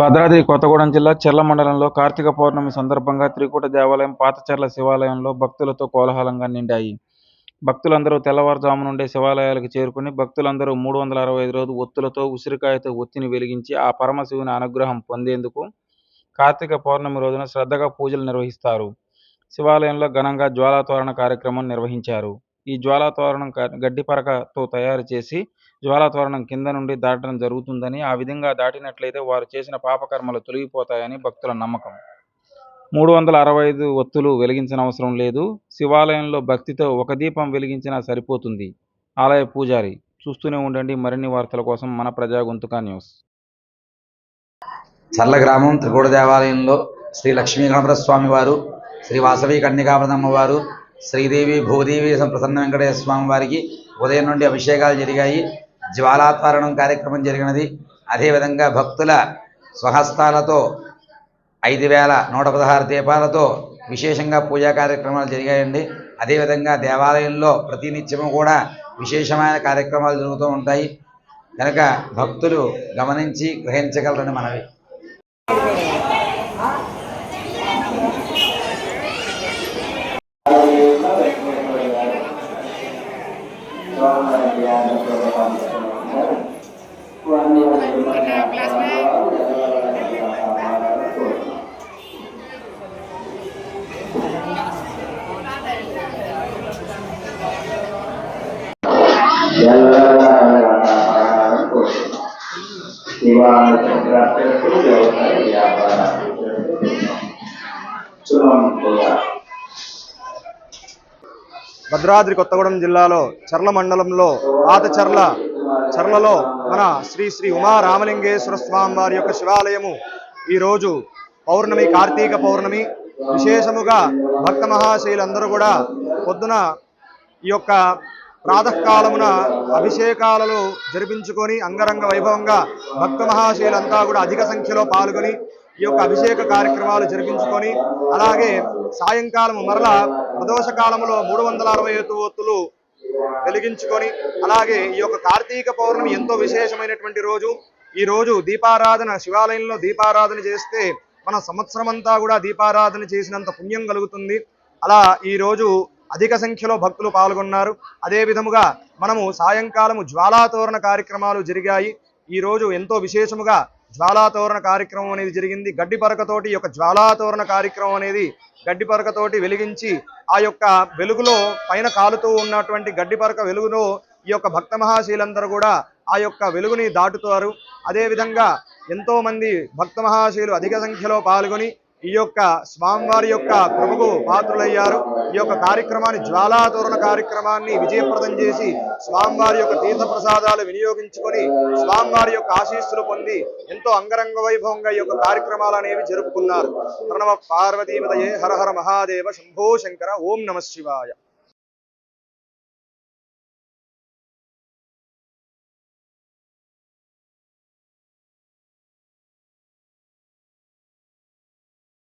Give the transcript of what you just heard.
భద్రాద్రి కొత్తగూడెం జిల్లా చెర్ల మండలంలో కార్తీక పౌర్ణమి సందర్భంగా త్రికూట దేవాలయం పాతచెర్ల శివాలయంలో భక్తులతో కోలాహలంగా నిండాయి. భక్తులందరూ తెల్లవారుజాము నుండే శివాలయాలకు చేరుకుని భక్తులందరూ మూడు వందల అరవై ఐదు రోజు ఒత్తులతో ఉసిరికాయతో ఒత్తిని వెలిగించి ఆ పరమశివుని అనుగ్రహం పొందేందుకు కార్తీక పౌర్ణమి రోజున శ్రద్ధగా పూజలు నిర్వహిస్తారు. శివాలయంలో ఘనంగా జ్వాలాతోరణ కార్యక్రమం నిర్వహించారు. ఈ జ్వాలాతోరణం గడ్డి పరకతో తయారు చేసి జ్వాలాతోరణం కింద నుండి దాటడం జరుగుతుందని ఆ విధంగా దాటినట్లయితే వారు చేసిన పాపకర్మలు తొలగిపోతాయని భక్తుల నమ్మకం. మూడు వందల అరవై ఐదు ఒత్తులు వెలిగించిన అవసరం లేదు. శివాలయంలో భక్తితో ఒక దీపం వెలిగించినా సరిపోతుంది. ఆలయ పూజారి చూస్తూనే ఉండండి మరిన్ని వార్తల కోసం మన ప్రజా గొంతుక న్యూస్. చల్ల గ్రామం త్రికూట దేవాలయంలో శ్రీ లక్ష్మీ గణపతి స్వామి వారు శ్రీ వాసవి కన్యకాపదమ్మ వారు శ్రీదేవి భూదేవి ప్రసన్న వెంకటేశ్వర స్వామి వారికి ఉదయం నుండి అభిషేకాలు జరిగాయి. జ్వాలాత్వరణం కార్యక్రమం జరిగినది. అదేవిధంగా భక్తుల స్వహస్తాలతో ఐదు వేల నూట పదహారు దీపాలతో విశేషంగా పూజా కార్యక్రమాలు జరిగాయండి. అదేవిధంగా దేవాలయంలో ప్రతినిత్యము కూడా విశేషమైన కార్యక్రమాలు జరుగుతూ ఉంటాయి. కనుక భక్తులు గమనించి గ్రహించగలరని మనవి. భద్రాద్రి కొత్తగూడెం జిల్లాలో చర్ల మండలంలో పాత చర్ల చర్లలో మన శ్రీ శ్రీ ఉమా రామలింగేశ్వర స్వామి వారి యొక్క శివాలయము ఈరోజు పౌర్ణమి కార్తీక పౌర్ణమి. విశేషముగా భక్త మహాశైలందరూ కూడా పొద్దున ఈ యొక్క ప్రాతకాలమున అభిషేకాలలో జరిపించుకొని అంగరంగ వైభవంగా భక్త మహాశైలంతా కూడా అధిక సంఖ్యలో పాల్గొని ఈ యొక్క అభిషేక కార్యక్రమాలు జరిపించుకొని అలాగే సాయంకాలము మరలా ప్రదోష కాలంలో మూడు వందల అరవై ఒత్తులు వెలిగించుకొని అలాగే ఈ యొక్క కార్తీక పౌర్ణమి ఎంతో విశేషమైనటువంటి రోజు. ఈ రోజు దీపారాధన శివాలయంలో దీపారాధన చేస్తే మన సంవత్సరం అంతా కూడా దీపారాధన చేసినంత పుణ్యం కలుగుతుంది. అలా ఈ రోజు అధిక సంఖ్యలో భక్తులు పాల్గొన్నారు. అదే విధముగా మనము సాయంకాలము జ్వాలాతోరణ కార్యక్రమాలు జరిగాయి. ఈ రోజు ఎంతో విశేషముగా జ్వాలాతోరణ కార్యక్రమం అనేది జరిగింది. గడ్డి పరకతోటి ఈ యొక్క జ్వాలాతోరణ కార్యక్రమం అనేది గడ్డి పరకతోటి వెలిగించి ఆ యొక్క వెలుగులో పైన కాలుతూ ఉన్నటువంటి గడ్డి పరక వెలుగులో ఈ యొక్క భక్త మహాశీలందరూ కూడా ఆ యొక్క వెలుగుని దాటుతారు. అదేవిధంగా ఎంతోమంది భక్త మహాశీలు అధిక సంఖ్యలో పాల్గొని ఈ యొక్క స్వామివారి యొక్క ప్రముఖ పాత్రులయ్యారు. ఈ యొక్క కార్యక్రమాన్ని జ్వాలాతోరణ కార్యక్రమాన్ని విజయప్రదం చేసి స్వామివారి యొక్క తీర్థ ప్రసాదాలు వినియోగించుకొని స్వామివారి యొక్క ఆశీస్సులు పొంది ఎంతో అంగరంగ వైభవంగా ఈ యొక్క కార్యక్రమాలు అనేవి జరుపుకున్నారు. ప్రణవ పార్వతీమతయే హర హర మహాదేవ శంభో శంకర ఓం నమ శివాయ.